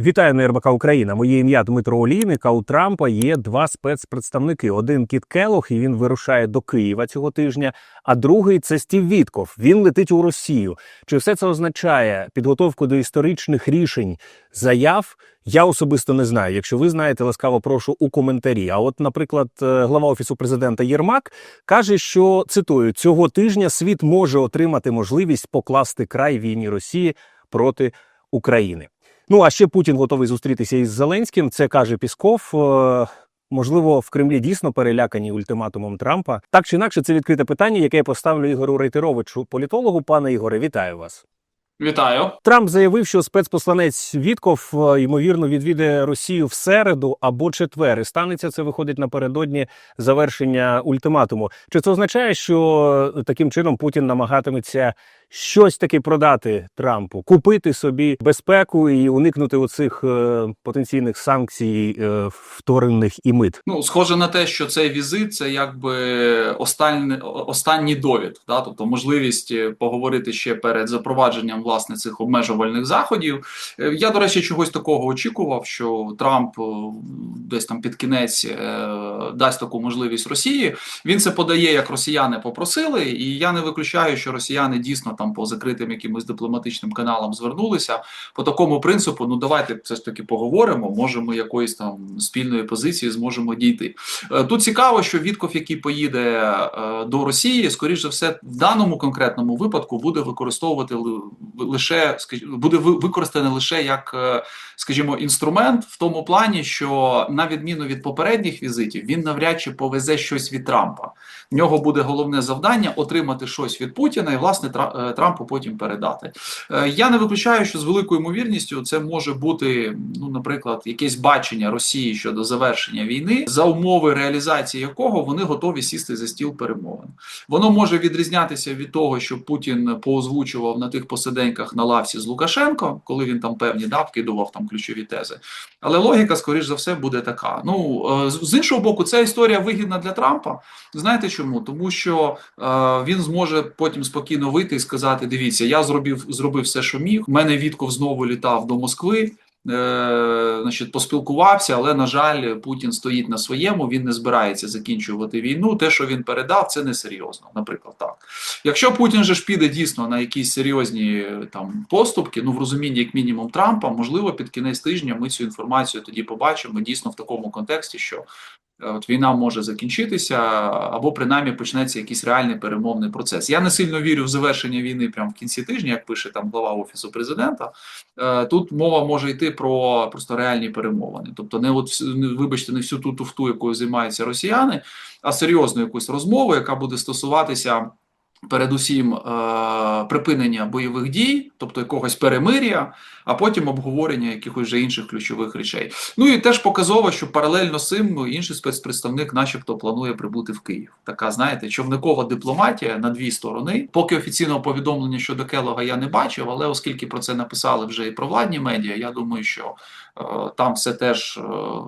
Вітаю на РБК Україна. Моє ім'я Дмитро Олійник. А у Трампа є два спецпредставники. Один Кіт Келох, і він вирушає до Києва цього тижня. А другий це Стів Вітков. Він летить у Росію. Чи все це означає підготовку до історичних рішень заяв? Я особисто не знаю. Якщо ви знаєте, ласкаво прошу у коментарі. А от, наприклад, е, глава офісу президента Єрмак каже, що цитую цього тижня світ може отримати можливість покласти край війні Росії проти України. Ну а ще Путін готовий зустрітися із Зеленським. Це каже Пісков. Е, Можливо, в Кремлі дійсно перелякані ультиматумом Трампа. Так чи інакше, це відкрите питання, яке я поставлю Ігору Рейтеровичу, політологу. Пане Ігоре, вітаю вас. Вітаю. Трамп заявив, що спецпосланець Вітков е, ймовірно відвідає Росію в середу або четвер. І станеться це виходить напередодні завершення ультиматуму. Чи це означає, що таким чином Путін намагатиметься щось таки продати Трампу, купити собі безпеку і уникнути оцих е, потенційних санкцій, е, вторинних і мит? Ну, схоже на те, що цей візит це якби останній, останній довід, да? тобто можливість е, поговорити ще перед запровадженням власне цих обмежувальних заходів. Е, Я, до речі, чогось такого очікував, що Трамп е, десь там під кінець е, дасть таку можливість Росії. Він це подає, як росіяни попросили, і я не виключаю, що росіяни дійсно там по закритим якимось дипломатичним каналам звернулися по такому принципу. Ну давайте все ж таки поговоримо. Може, ми якоїсь там спільної позиції зможемо дійти. Е, Тут цікаво, що Вітков, який поїде е, до Росії, скоріш за все, в даному конкретному випадку буде використовувати лише буде ви- використаний лише як, е, скажімо, інструмент в тому плані, що на відміну від попередніх візитів, він навряд чи повезе щось від Трампа. В нього буде головне завдання отримати щось від Путіна і власне е, Трампу потім передати. Е, Я не виключаю, що з великою ймовірністю це може бути, ну, наприклад, якесь бачення Росії щодо завершення війни, за умови реалізації якого вони готові сісти за стіл перемовин. Воно може відрізнятися від того, що Путін поозвучував на тих посиденьках на лавці з Лукашенко, коли він там певні да, вкидував там ключові тези. Але логіка, скоріш за все, буде така. Ну е, з іншого боку, ця історія вигідна для Трампа. Знаєте чому? Тому що е, він зможе потім спокійно вийти і сказати: дивіться, я зробив зробив все, що міг. Мене Вітков знову літав до Москви. Е, значить, поспілкувався, але на жаль, Путін стоїть на своєму. Він не збирається закінчувати війну. Те, що він передав, це несерйозно. Наприклад, так. Якщо Путін же ж піде дійсно на якісь серйозні там поступки, ну в розумінні, як мінімум, Трампа, можливо, під кінець тижня ми цю інформацію тоді побачимо дійсно в такому контексті, що е, от війна може закінчитися, або принаймні почнеться якийсь реальний перемовний процес. Я не сильно вірю в завершення війни прямо в кінці тижня, як пише там глава офісу президента. Е, Тут мова може йти про просто реальні перемовини, тобто не от вибачте, не всю ту туфту, якою займаються росіяни, а серйозну якусь розмову, яка буде стосуватися. Передусім е, припинення бойових дій, тобто якогось перемир'я, а потім обговорення якихось вже інших ключових речей. Ну і теж показово, що паралельно з цим інший спецпредставник, начебто, планує прибути в Київ. Така, знаєте, човникова дипломатія на дві сторони. Поки офіційного повідомлення щодо Келога я не бачив, але оскільки про це написали вже і провладні медіа, я думаю, що там все теж е,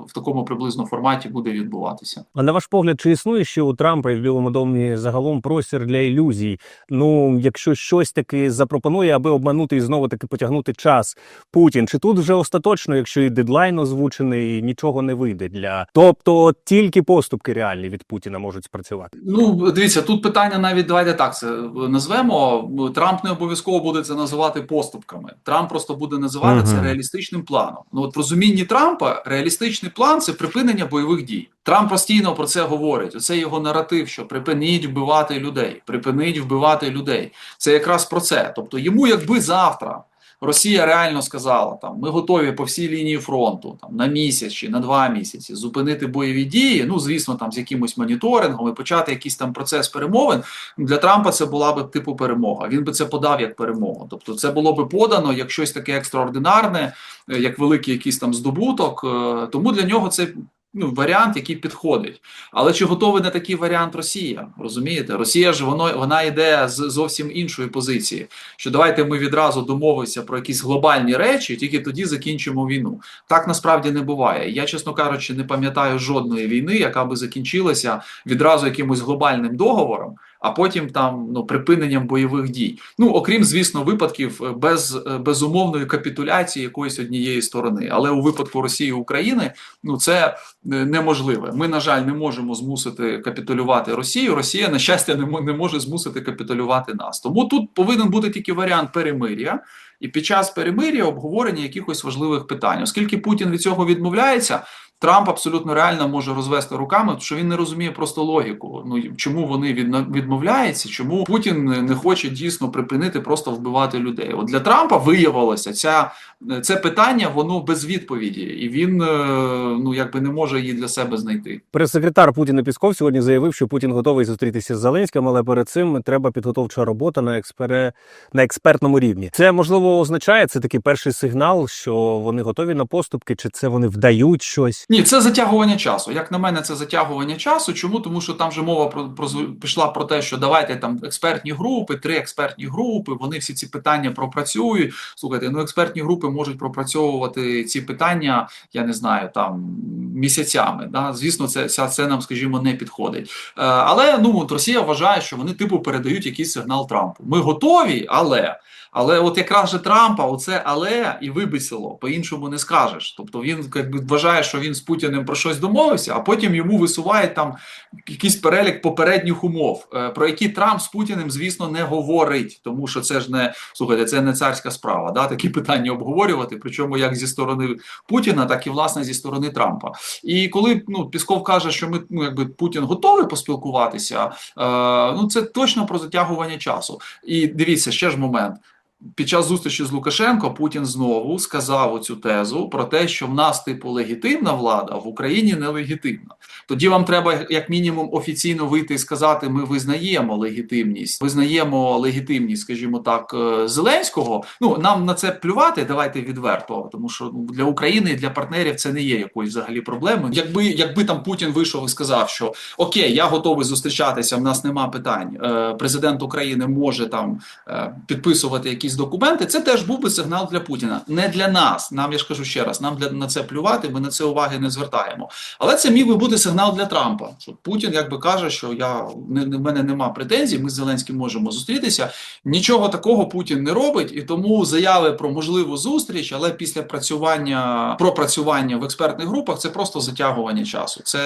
в такому приблизно форматі буде відбуватися. А на ваш погляд, чи існує ще у Трампа і в Білому домі загалом простір для ілюзій? Ну, якщо щось таки запропонує, аби обманути і знову таки потягнути час Путін, чи тут вже остаточно, якщо і дедлайн озвучений, і нічого не вийде для тобто тільки поступки реальні від Путіна можуть спрацювати? Ну, дивіться, тут питання навіть давайте так це назвемо. Трамп не обов'язково буде це називати поступками. Трамп просто буде називати це реалістичним планом. Ну в розумінні Трампа реалістичний план це припинення бойових дій. Трамп постійно про це говорить. Оце його наратив, що припиніть вбивати людей, припиніть вбивати людей. Це якраз про це. Тобто, йому, якби завтра. Росія реально сказала, там ми готові по всій лінії фронту, там на місяць чи на два місяці зупинити бойові дії. Ну звісно, там з якимось моніторингом і почати якийсь там процес перемовин. Для Трампа це була б типу перемога. Він би це подав як перемогу. Тобто, це було би подано як щось таке екстраординарне, е, як великий якийсь там здобуток. Е, Тому для нього це. Ну, варіант, який підходить, але чи готовий на такий варіант Росія? Розумієте, Росія ж воно вона йде з зовсім іншої позиції. Що давайте ми відразу домовимося про якісь глобальні речі, тільки тоді закінчимо війну. Так насправді не буває. Я, чесно кажучи, не пам'ятаю жодної війни, яка би закінчилася відразу якимось глобальним договором. А потім там ну припиненням бойових дій. Ну окрім звісно, випадків е, без е, безумовної капітуляції якоїсь однієї сторони. Але у випадку Росії України ну це е, неможливе. Ми, на жаль, не можемо змусити капітулювати Росію. Росія, на щастя, не не може змусити капітулювати нас. Тому тут повинен бути тільки варіант перемир'я. І під час перемир'я обговорення якихось важливих питань, оскільки Путін від цього відмовляється, Трамп абсолютно реально може розвести руками, що він не розуміє просто логіку. Ну чому вони відмовляються, чому Путін не- хоче дійсно припинити просто вбивати людей. От для Трампа виявилося ця це питання, воно без відповіді, і він е, ну якби не може її для себе знайти. Прес-секретар Путіна Пісков сьогодні заявив, що Путін готовий зустрітися з Зеленським, але перед цим треба підготовча робота на експере... на експертному рівні. Це можливо означає це такий перший сигнал, що вони готові на поступки, чи це вони вдають щось. Ні, це затягування часу. Як на мене, це затягування часу. Чому? Тому що там вже мова про, про пішла про те, що давайте там експертні групи, три експертні групи. Вони всі ці питання пропрацюють. Слухайте, ну експертні групи можуть пропрацьовувати ці питання. Я не знаю, там місяцями. Да? Звісно, це це, це нам, скажімо, не підходить. Е, але ну от Росія вважає, що вони типу передають якийсь сигнал Трампу. Ми готові, але. Але от якраз же Трампа, оце але і вибісило, по-іншому не скажеш. Тобто він якби вважає, що він з Путіним про щось домовився, а потім йому висувають там якийсь перелік попередніх умов, е, про які Трамп з Путіним, звісно, не говорить, тому що це ж не слухайте, це не царська справа. Да, такі питання обговорювати. Причому як зі сторони Путіна, так і власне зі сторони Трампа. І коли ну Пісков каже, що ми ну якби Путін готовий поспілкуватися, е, ну це точно про затягування часу. І дивіться ще ж момент. Під час зустрічі з Лукашенко Путін знову сказав оцю тезу про те, що в нас типу легітимна влада, а в Україні нелегітимна. Тоді вам треба як мінімум офіційно вийти і сказати: ми визнаємо легітимність, визнаємо легітимність, скажімо так, е, Зеленського. Ну нам на це плювати. Давайте відверто, тому що ну, для України і для партнерів це не є якоюсь взагалі проблемою. Якби якби там Путін вийшов і сказав, що окей, я готовий зустрічатися, в нас нема питань. е, Президент України може там е, підписувати якісь документи. Це теж був би сигнал для Путіна, не для нас. Нам я ж кажу ще раз, нам для на це плювати. Ми на це уваги не звертаємо. Але це міг би бути сигнал для Трампа. Що Путін якби каже, що я не в мене нема претензій. Ми з Зеленським можемо зустрітися. Нічого такого Путін не робить, і тому заяви про можливу зустріч, але після працювання пропрацювання в експертних групах це просто затягування часу. Це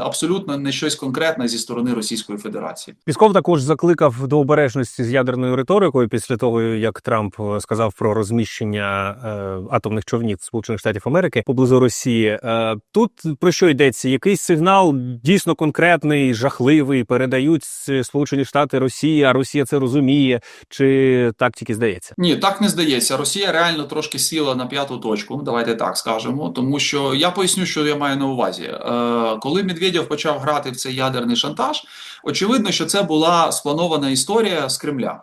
абсолютно не щось конкретне зі сторони Російської Федерації. Пісков також закликав до обережності з ядерною риторикою після того, як Трамп е, сказав про розміщення е, атомних човнів Сполучених Штатів Америки поблизу Росії. Е, тут про що йдеться? Якийсь сигнал дійсно конкретний, жахливий, передають Сполучені Штати Росії, а Росія це розуміє, чи так тільки здається? Ні, так не здається. Росія реально трошки сіла на п'яту точку. Давайте так скажемо. Тому що я поясню, що я маю на увазі. Коли Медведєв почав грати в цей ядерний шантаж, очевидно, що це була спланована історія з Кремля.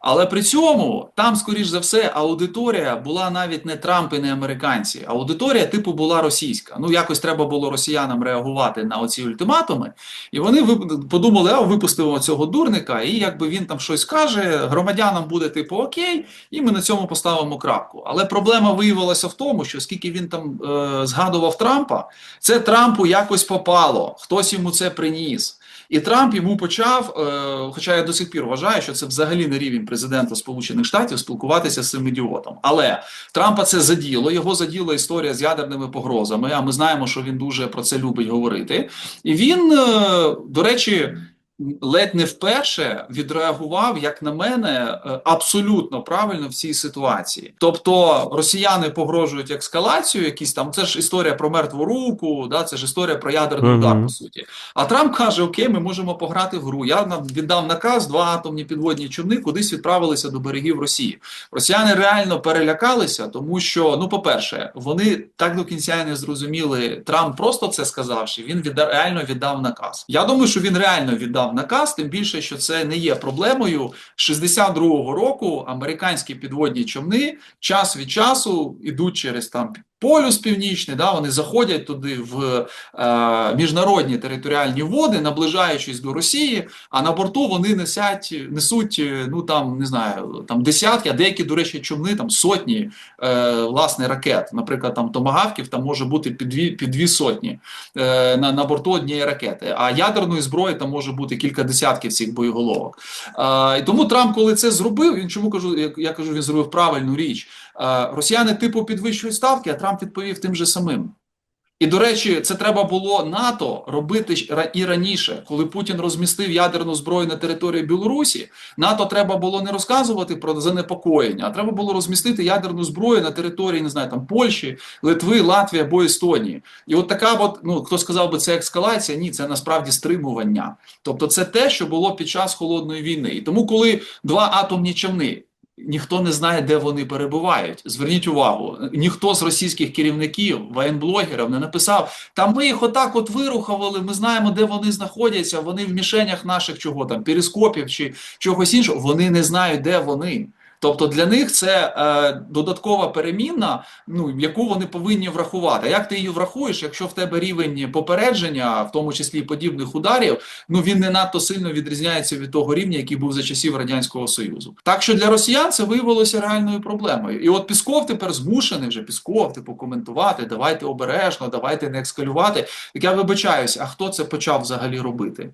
Але при цьому там, скоріш за все, аудиторія була навіть не Трамп і не американці. Аудиторія типу була російська. Ну якось треба було росіянам реагувати на оці ультиматуми. І вони подумали, а випустимо цього дурника, і якби він там щось каже, громадянам буде типу окей, і ми на цьому поставимо крапку. Але проблема виявилася в тому, що скільки він там е, згадував Трампа, це Трампу якось попало, хтось йому це приніс. І Трамп йому почав, е, хоча я до сих пір вважаю, що це взагалі не рівень президента Сполучених Штатів спілкуватися з цим ідіотом. Але Трампа це заділо, його заділа історія з ядерними погрозами. А ми знаємо, що він дуже про це любить говорити. І він, е, до речі, ледь не вперше відреагував, як на мене, е, абсолютно правильно в цій ситуації. Тобто росіяни погрожують ескалацію, якісь там це ж історія про мертву руку, да, це ж історія про ядерний Мгм. удар, по суті. А Трамп каже: Окей, ми можемо пограти в гру. Я нам віддав наказ, два атомні підводні човни кудись відправилися до берегів Росії. Росіяни реально перелякалися, тому що, ну, по-перше, вони так до кінця не зрозуміли. Трамп просто це сказавши, він відда, реально віддав наказ. Я думаю, що він реально віддав наказ, тим більше, що це не є проблемою. З 62-го року американські підводні човни час від часу ідуть через там полюс північний, да, вони заходять туди в е, міжнародні територіальні води, наближаючись до Росії, а на борту вони несять, несуть, е, ну там не знаю, там десятки, а деякі, до речі, човни там сотні е, власне ракет. Наприклад, там томагавків там може бути під дві, під дві сотні е, на, на борту однієї ракети. А ядерної зброї там може бути кілька десятків цих боєголовок. Е, і тому Трамп, коли це зробив, він чому кажу, я, я кажу, він зробив правильну річ. Е, росіяни типу підвищують ставки, а Трамп відповів тим же самим. І до речі, це треба було НАТО робити і раніше, коли Путін розмістив ядерну зброю на території Білорусі. НАТО треба було не розказувати про занепокоєння, а треба було розмістити ядерну зброю на території, не знаю, там Польщі, Литви, Латвії або Естонії. І от така, от, ну хто сказав би, це ескалація? Ні, це насправді стримування. Тобто, це те, що було під час холодної війни. І тому, коли два атомні човни. Ніхто не знає, де вони перебувають. Зверніть увагу, ніхто з російських керівників, воєнблогерів не написав: та ми їх отак от вирухували. Ми знаємо, де вони знаходяться. Вони в мішенях наших чого там, перископів чи чогось іншого. Вони не знають, де вони. Тобто для них це е, додаткова перемінна, ну яку вони повинні врахувати. Як ти її врахуєш, якщо в тебе рівень попередження, в тому числі подібних ударів, ну він не надто сильно відрізняється від того рівня, який був за часів радянського союзу. Так що для росіян це виявилося реальною проблемою. І от Пісков тепер змушений вже Пісков, типу, коментувати. Давайте обережно, давайте не ескалювати. Так я вибачаюсь, а хто це почав взагалі робити?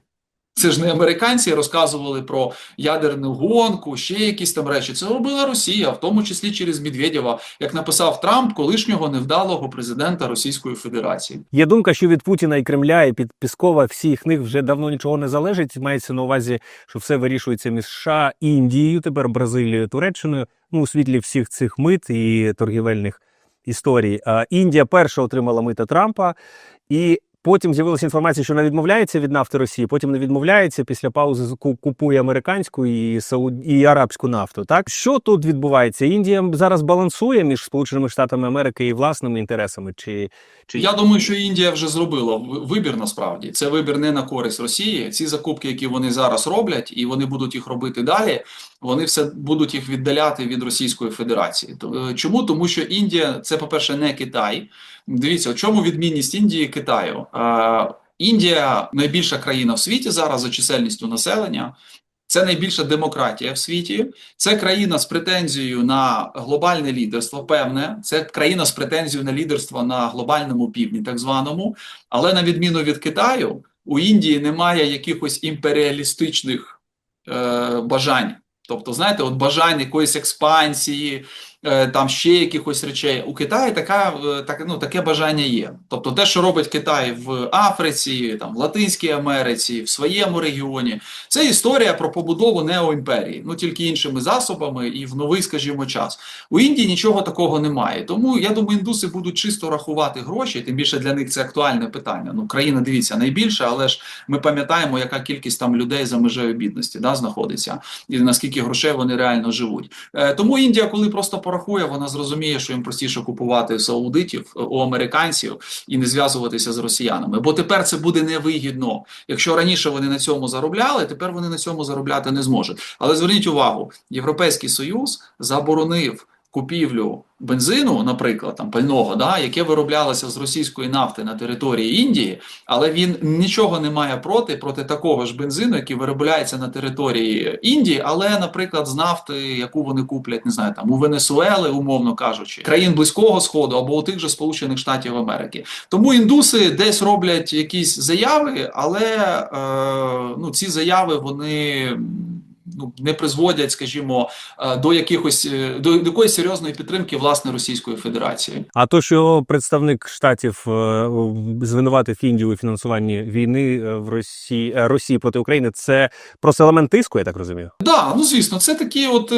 Це ж не американці розказували про ядерну гонку, ще якісь там речі. Це робила Росія, в тому числі через Медведєва, як написав Трамп, колишнього невдалого президента Російської Федерації. Є думка, що від Путіна і Кремля і під Піскова всіх них вже давно нічого не залежить. Мається на увазі, що все вирішується між США, Індією, тепер Бразилією, Туреччиною. Ну у світлі всіх цих мит і торгівельних історій. А Індія перша отримала мита Трампа, і потім з'явилася інформація, що вона відмовляється від нафти Росії. Потім не відмовляється. Після паузи ку- купує американську і сауд... і арабську нафту. Так що тут відбувається? Індія зараз балансує між Сполученими Штатами Америки і власними інтересами, чи, чи... Я думаю, що Індія вже зробила вибір насправді. Це вибір не на користь Росії. Ці закупки, які вони зараз роблять, і вони будуть їх робити далі. Вони все будуть їх віддаляти від Російської Федерації. Е, Чому? Тому що Індія це, по-перше, не Китай. Дивіться, у чому відмінність Індії і Китаю? Е, Індія найбільша країна в світі зараз за чисельністю населення. Це найбільша демократія в світі. Це країна з претензією на глобальне лідерство. Певне, це країна з претензією на лідерство на глобальному півдні, так званому. Але на відміну від Китаю, у Індії немає якихось імперіалістичних е, бажань. Тобто, знаєте, от бажань якоїсь експансії, там ще якихось речей. У Китаї така, е, так, ну, таке бажання є. Тобто, те, що робить Китай в Африці, там, в Латинській Америці, в своєму регіоні, це історія про побудову неоімперії, ну тільки іншими засобами і в новий, скажімо, час. У Індії нічого такого немає. Тому я думаю, індуси будуть чисто рахувати гроші. Тим більше для них це актуальне питання. Ну, країна дивіться найбільша, але ж ми пам'ятаємо, яка кількість там людей за межею бідності да, знаходиться, і наскільки грошей вони реально живуть. Е, тому Індія, коли просто порахує, вона зрозуміє, що їм простіше купувати саудитів е, у американців і не зв'язуватися з росіянами. Бо тепер це буде невигідно. Якщо раніше вони на цьому заробляли, тепер вони на цьому заробляти не зможуть. Але зверніть увагу, Європейський Союз заборонив купівлю бензину, наприклад, там пального, да, яке вироблялося з російської нафти на території Індії, але він нічого не має проти проти такого ж бензину, який виробляється на території Індії, але, наприклад, з нафти, яку вони куплять, не знаю, там у Венесуели, умовно кажучи, країн близького сходу або у тих же Сполучених Штатів Америки. Тому індуси десь роблять якісь заяви, але е, ну, ці заяви вони. Ну, не призводять, скажімо, е, до якихось е, до, до якоїсь серйозної підтримки власне Російської Федерації. А то, що представник штатів е, звинуватив Індію у фінансуванні війни в Росії Росії проти України, це просто елемент тиску, я так розумію. Да, ну звісно, це такий от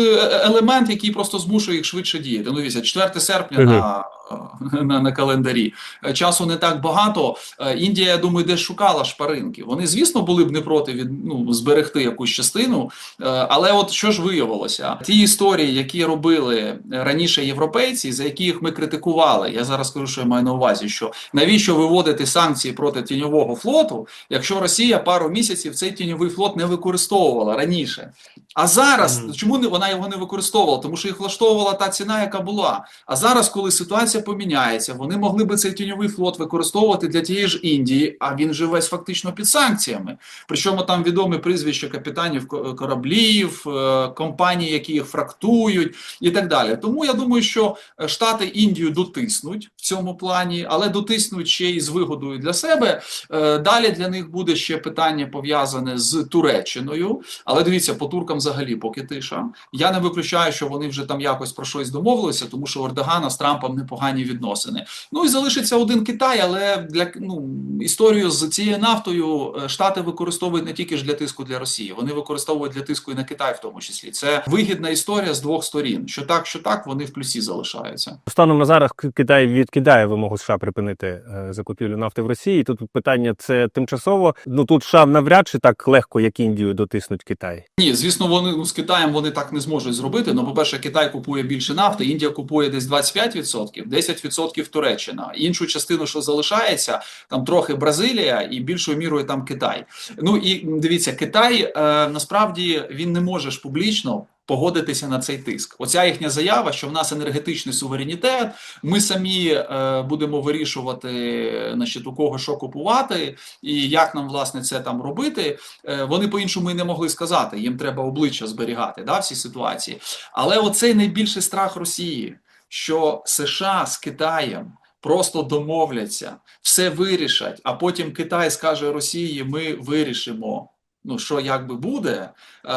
елемент, який просто змушує їх швидше діяти. Ну, дивіться, 4 серпня Мгм. на, на, на календарі. Часу не так багато. Індія, я думаю, десь шукала шпаринки. Вони, звісно, були б не проти від ну зберегти якусь частину. Е, Але от що ж виявилося? Ті історії, які робили раніше європейці, за яких ми критикували. Я зараз кажу, що я маю на увазі, що навіщо виводити санкції проти тіньового флоту, якщо Росія пару місяців цей тіньовий флот не використовувала раніше. А зараз Мгм. чому не вона його не використовувала? Тому що їх влаштовувала та ціна, яка була. А зараз, коли ситуація поміняється, вони могли би цей тіньовий флот використовувати для тієї ж Індії, а він же весь фактично під санкціями. Причому там відомі прізвища капітанів кораблів, е, компаній, які їх фрактують, і так далі. Тому я думаю, що е, Штати Індію дотиснуть в цьому плані, але дотиснуть ще й з вигодою для себе. Е, Далі для них буде ще питання пов'язане з Туреччиною. Але дивіться, по туркам взагалі поки тиша. Я не виключаю, що вони вже там якось про щось домовилися, тому що у Ердогана з Трампом непогані відносини. Ну і залишиться один Китай, але для ну історію з цією нафтою е, Штати використовують не тільки ж для тиску для Росії, вони використовують для тиску і на Китай, в тому числі. Це вигідна історія з двох сторін. Що так, що так, вони в плюсі залишаються. Станом на зараз Китай відкидає вимогу США припинити е, закупівлю нафти в Росії. Тут питання це тимчасово. Ну тут США навряд чи так легко, як Індію, дотиснуть Китай. Ні, звісно, вони ну, з Китаєм вони так не зможуть зробити. Ну, по-перше, Китай купує більше нафти, Індія купує десь 25%, 10% Туреччина. Іншу частину, що залишається, там трохи Бразилія і більшою мірою там Китай. Ну і дивіться, Китай е, насправді він не може ж публічно. Погодитися на цей тиск. Оця їхня заява, що в нас енергетичний суверенітет, ми самі е, будемо вирішувати, значить, у кого що купувати, і як нам власне це там робити. Е, вони по-іншому і не могли сказати. Їм треба обличчя зберігати да, всі ситуації. Але оцей найбільший страх Росії, що США з Китаєм просто домовляться, все вирішать, а потім Китай скаже Росії: ми вирішимо. Ну, що як би буде, е,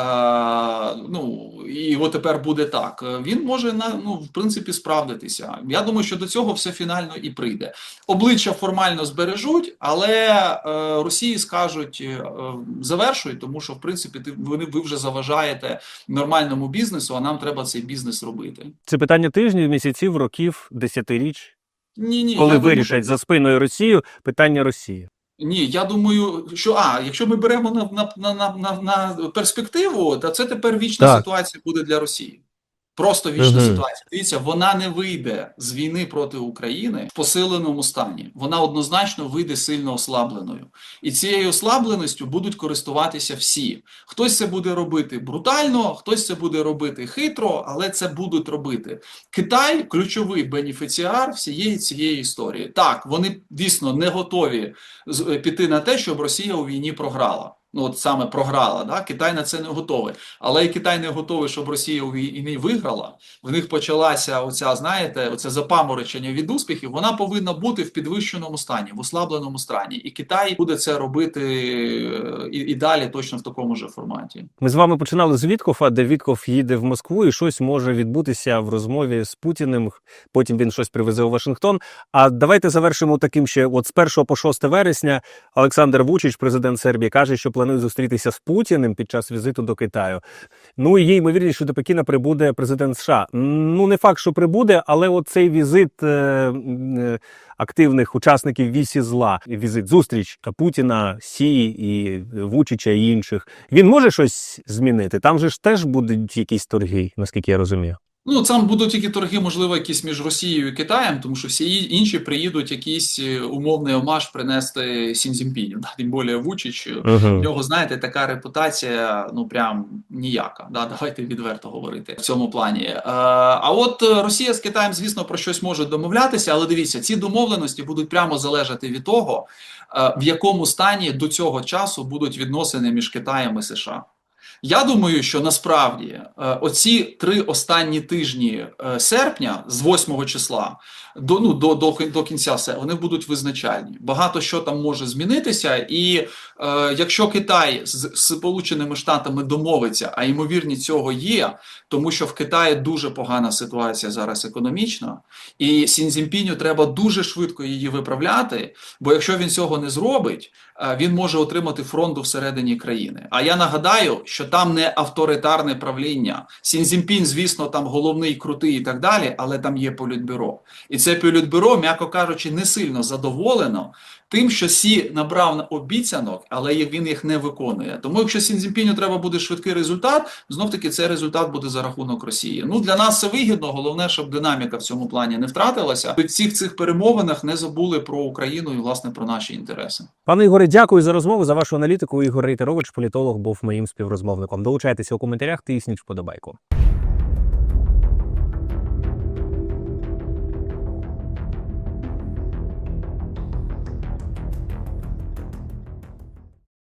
ну і от тепер буде так. Він може на ну в принципі справдитися. Я думаю, що до цього все фінально і прийде. Обличчя формально збережуть, але е, Росії скажуть е, завершуй, тому що в принципі ти вони ви вже заважаєте нормальному бізнесу, а нам треба цей бізнес робити. Це питання тижнів, місяців, років, десятиріч, Ні, ні, коли я думаю, вирішать за спиною Росію питання Росії. Ні, я думаю, що а якщо ми беремо на, на, на, на, на, перспективу, то це тепер вічна Так. ситуація буде для Росії. Просто вічна Мгм. ситуація. Дивіться, вона не вийде з війни проти України в посиленому стані. Вона однозначно вийде сильно ослабленою. І цією ослабленістю будуть користуватися всі. Хтось це буде робити брутально, хтось це буде робити хитро, але це будуть робити. Китай ключовий бенефіціар всієї цієї історії. Так, вони дійсно не готові е, піти на те, щоб Росія у війні програла. Ну, от саме програла, да? Китай на це не готовий. Але і Китай не готовий, щоб Росія у війні виграла. В них почалася оця, знаєте, оце запаморочення від успіхів. Вона повинна бути в підвищеному стані, в ослабленому стані. І Китай буде це робити е, і, і далі точно в такому ж форматі. Ми з вами починали з Віткофа, де Віткоф їде в Москву, і щось може відбутися в розмові з Путіним. Потім він щось привезе у Вашингтон. А давайте завершимо таким ще: от з 1 по 6 вересня Олександр Вучич, президент Сербії, каже, що планує зустрітися з Путіним під час візиту до Китаю. Ну і є ймовірність, що до Пекіна прибуде президент США. Ну не факт, що прибуде, але от цей візит е, е, активних учасників вісі зла, візит зустріч Путіна, Сі і Вучича і інших. Він може щось змінити? Там же ж теж будуть якісь торги, наскільки я розумію. Ну, там будуть тільки торги, можливо, якісь між Росією і Китаєм, тому що всі інші приїдуть якийсь е, умовний омаж принести Сінзімпіню. Да? Тим більше Вучич. У Угу. нього, знаєте, така репутація, ну прям ніяка. Да? Давайте відверто говорити в цьому плані. Е, а от е, Росія з Китаєм, звісно, про щось може домовлятися, але дивіться, ці домовленості будуть прямо залежати від того, е, в якому стані до цього часу будуть відносини між Китаєм і США. Я думаю, що насправді е, оці три останні тижні е, серпня, з 8 числа до ну до, до, до кінця се- вони будуть визначальні. Багато що там може змінитися, і е, якщо Китай з Сполученими Штатами домовиться, а ймовірність цього є, тому що в Китаї дуже погана ситуація зараз економічна, і Сінзімпіню треба дуже швидко її виправляти. Бо якщо він цього не зробить, він може отримати фронту всередині країни. А я нагадаю, що там не авторитарне правління. Сінзімпін, звісно, там головний, крутий і так далі, але там є політбюро. І це політбюро, м'яко кажучи, не сильно задоволено тим, що Сі набрав на обіцянок, але він їх не виконує. Тому, якщо Сінзімпіню треба буде швидкий результат, знов таки цей результат буде за рахунок Росії. Ну для нас це вигідно. Головне, щоб динаміка в цьому плані не втратилася. В цих цих перемовинах не забули про Україну і власне про наші інтереси. Пане Ігоре, дякую за розмову, за вашу аналітику. Ігор Рейтерович, політолог, був моїм співрозмовником. Долучайтеся у коментарях, тисніть вподобайку.